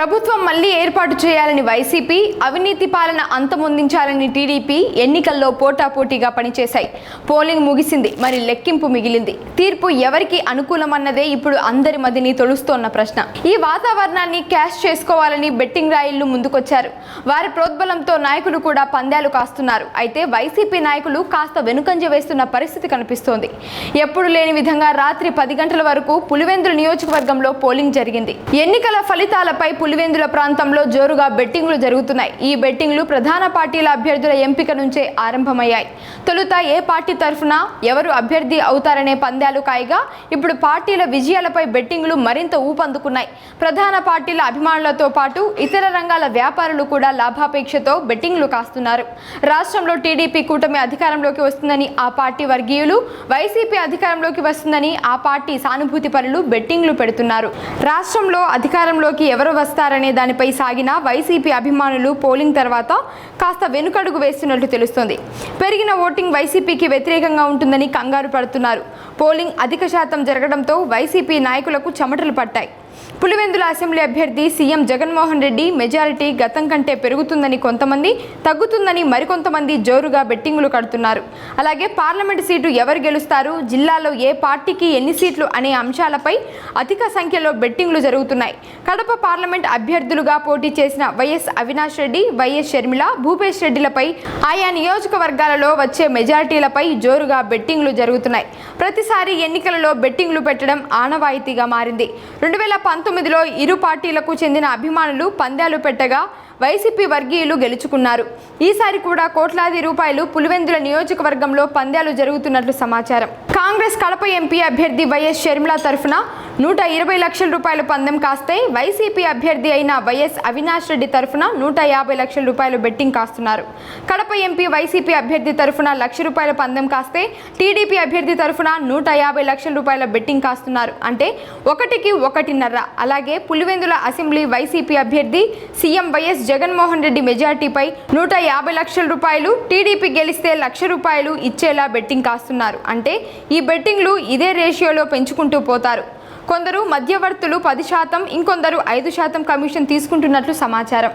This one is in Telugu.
ప్రభుత్వం మళ్ళీ ఏర్పాటు చేయాలని వైసీపీ అవినీతి పాలన అంతమొందించాలని టీడీపీ ఎన్నికల్లో పోటాపోటీగా పనిచేశాయి. పోలింగ్ ముగిసింది మరి లెక్కింపు మిగిలింది. తీర్పు ఎవరికి అనుకూలమన్నదే ఇప్పుడు అందరి మదిని తొలుస్తోన్న ప్రశ్న. ఈ వాతావరణాన్ని క్యాష్ చేసుకోవాలని బెట్టింగ్ రాయిళ్ళు ముందుకొచ్చారు. వారి ప్రోద్బలంతో నాయకులు కూడా పందాలు కాస్తున్నారు. అయితే వైసీపీ నాయకులు కాస్త వెనుకంజ వేస్తున్న పరిస్థితి కనిపిస్తోంది. ఎప్పుడు లేని విధంగా రాత్రి పది గంటల వరకు పులివెందుల నియోజకవర్గంలో పోలింగ్ జరిగింది. ఎన్నికల ఫలితాలపై పులివెందుల ప్రాంతంలో జోరుగా బెట్టింగ్లు జరుగుతున్నాయి. ఈ బెట్టింగ్లు ప్రధాన పార్టీల అభ్యర్థుల ఎంపిక నుంచే ఆరంభమయ్యాయి. తొలుత ఏ పార్టీ తరఫున ఎవరు అభ్యర్థి అవుతారనే పందాలు కాయగా ఇప్పుడు పార్టీల విజయాలపై బెట్టింగ్లు మరింత ఊపందుకున్నాయి. ప్రధాన పార్టీల అభిమానులతో పాటు ఇతర రంగాల వ్యాపారులు కూడా లాభాపేక్షతో బెట్టింగ్లు కాస్తున్నారు. రాష్ట్రంలో టీడీపీ కూటమి అధికారంలోకి వస్తుందని ఆ పార్టీ వర్గీయులు వైసీపీ అధికారంలోకి వస్తుందని ఆ పార్టీ సానుభూతి పరులు బెట్టింగ్లు పెడుతున్నారు. రాష్ట్రంలో అధికారంలోకి ఎవరు వస్తారనే దానిపై సాగిన వైసీపీ అభిమానులు పోలింగ్ తర్వాత కాస్త వెనుకడుగు వేస్తున్నట్లు తెలుస్తోంది. పెరిగిన ఓటింగ్ వైసీపీకి వ్యతిరేకంగా ఉంటుందని కంగారు పడుతున్నారు. పోలింగ్ అధిక శాతం జరగడంతో వైసీపీ నాయకులకు చెమటలు పట్టాయి. పులివెందుల అసెంబ్లీ అభ్యర్థి సీఎం జగన్మోహన్ రెడ్డి మెజారిటీ గతం కంటే పెరుగుతుందని కొంతమంది తగ్గుతుందని మరికొంతమంది జోరుగా బెట్టింగులు కడుతున్నారు. అలాగే పార్లమెంటు సీటు ఎవరు గెలుస్తారు జిల్లాలో ఏ పార్టీకి ఎన్ని సీట్లు అనే అంశాలపై అధిక సంఖ్యలో బెట్టింగ్లు జరుగుతున్నాయి. కడప పార్లమెంట్ అభ్యర్థులుగా పోటీ చేసిన వైఎస్ అవినాష్ రెడ్డి వైఎస్ షర్మిల భూపేష్ రెడ్డిలపై ఆయా నియోజకవర్గాలలో వచ్చే మెజారిటీలపై జోరుగా బెట్టింగ్లు జరుగుతున్నాయి. ప్రతిసారి ఎన్నికలలో బెట్టింగ్లు పెట్టడం ఆనవాయితీగా మారింది. రెండు వేల పంతొమ్మిదిలో ఇరు పార్టీలకు చెందిన అభిమానులు పందాలు పెట్టగా వైసీపీ వర్గీయులు గెలుచుకున్నారు. ఈసారి కూడా కోట్లాది రూపాయలు పులివెందుల నియోజకవర్గంలో పందాలు జరుగుతున్నట్లు సమాచారం. కాంగ్రెస్ కడప ఎంపీ అభ్యర్థి వైఎస్ షర్మిల తరఫున నూట ఇరవై లక్షల రూపాయలు పందెం కాస్తే వైసీపీ అభ్యర్థి అయిన వైఎస్ అవినాష్ రెడ్డి తరఫున నూట యాభై లక్షల రూపాయలు బెట్టింగ్ కాస్తున్నారు. కడప ఎంపీ వైసీపీ అభ్యర్థి తరఫున లక్ష రూపాయల పందెం కాస్తే టీడీపీ అభ్యర్థి తరఫున నూట యాభై లక్షల రూపాయల బెట్టింగ్ కాస్తున్నారు. అంటే ఒకటికి ఒకటిన్నర. అలాగే పులివెందుల అసెంబ్లీ వైసీపీ అభ్యర్థి సీఎం వైఎస్ జగన్మోహన్ రెడ్డి మెజార్టీపై నూట యాభై లక్షల రూపాయలు టీడీపీ గెలిస్తే లక్ష రూపాయలు ఇచ్చేలా బెట్టింగ్ కాస్తున్నారు. అంటే ఈ బెట్టింగ్లు ఇదే రేషియోలో పెంచుకుంటూ పోతారు. కొందరు మధ్యవర్తులు పది శాతం ఇంకొందరు ఐదు శాతం కమిషన్ తీసుకుంటున్నట్లు సమాచారం.